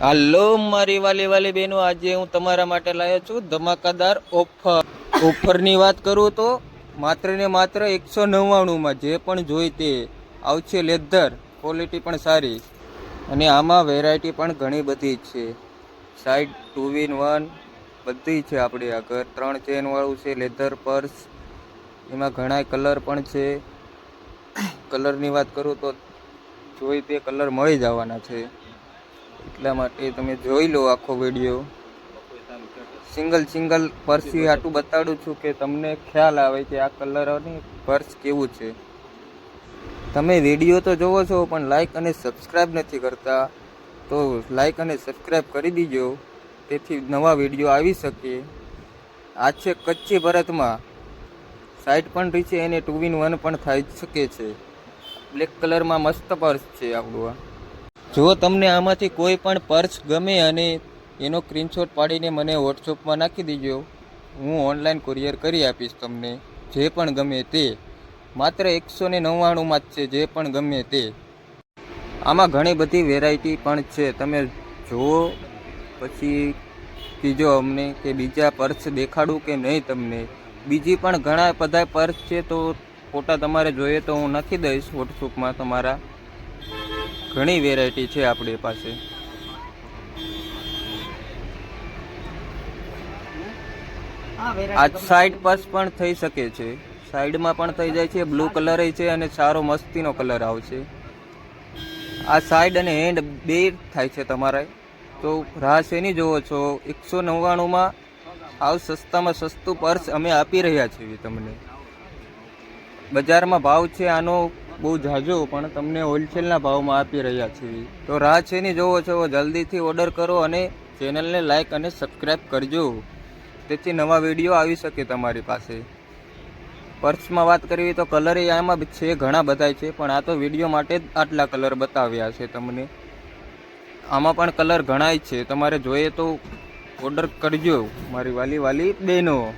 હાલો, મારી વાલી વાલી બહેનો, આજે હું તમારા માટે લાવ્યો છું ધમાકાદાર ઓફર. ઓફરની વાત કરું તો માત્ર ને માત્ર એકસો નવ્વાણુંમાં જે પણ જોઈ તે આવશે લેધર ક્વોલિટી પણ સારી અને આમાં વેરાયટી પણ ઘણી બધી છે. સાઈડ ટુ ઇન વન બધી છે આપણી આગળ. ત્રણ ચેનવાળું છે લેધર પર્સ એમાં ઘણા કલર પણ છે. કલરની વાત કરું તો જોઈ તે કલર મળી જવાના છે. એટલા માટે તમે જોઈ લો આખો વીડિયો સિંગલ સિંગલ પર્સી આટલું બતાડું છું કે તમને ખ્યાલ આવે કે આ કલરની પર્સ કેવું છે. તમે વીડિયો તો જોવો છો, પણ લાઈક અને સબસ્ક્રાઈબ નથી કરતા. તો લાઈક અને સબસ્ક્રાઈબ કરી દીજો. તેથી નવા વીડિયો આવી શકે. આ છે કચ્છી ભરતમાં. સાઈડ પણ રહી છે એને ટુ ઇન વન પણ થઈ શકે છે. બ્લેક કલરમાં મસ્ત પર્સ છે આપણું આ. જો તમને આમાંથી કોઈ પણ પર્સ ગમે અને એનો સ્ક્રીનશોટ પાડીને મને વોટ્સઅપમાં નાખી દેજો, હું ઓનલાઈન કુરિયર કરી આપીશ તમને. જે પણ ગમે તે. માત્ર એકસો ને નવ્વાણુંમાં જ છે, જે પણ ગમે તે. આમાં ઘણી બધી વેરાયટી પણ છે. તમે જુઓ, પછી કીજો અમને કે બીજા પર્સ દેખાડું કે નહીં તમને. બીજી પણ ઘણા બધા પર્સ છે, તો ફોટા તમારે જોઈએ તો હું નાખી દઈશ વોટ્સઅપમાં તમારા. ઘણી વેરાયટી છે આપણી પાસે. આ સાઈડ પર્સ પણ થઈ શકે છે. સાઈડમાં પણ થઈ જાય છે બ્લુ કલર છે અને સારો મસ્તીનો કલર આવશે. આ સાઈડ અને હેન્ડ બે થાય છે તમારે. તો રાહ શેની જોવો છો? એકસો નવ્વાણુંમાં આવ સસ્તામાં સસ્તું પર્સ અમે આપી રહ્યા છીએ તમને. બજારમાં ભાવ છે આનો બહુ ઝાઝો પણ તમને હોલસેલના ભાવમાં આપી રહ્યા છીએ. તો રાહ છે નહીં જોવો છો, જલ્દીથી ઓર્ડર કરો અને ચેનલને લાઇક અને સબસ્ક્રાઈબ કરજો. તેથી નવા વીડિયો આવી શકે તમારી પાસે. પર્સમાં વાત કરવી તો કલર આમાં છે, ઘણા બધા છે, પણ આ તો વીડિયો માટે જ આટલા કલર બતાવ્યા છે તમને. આમાં પણ કલર ઘણાય છે. તમારે જોઈએ તો ઓર્ડર કરજો, મારી વાલી વાલી બહેનો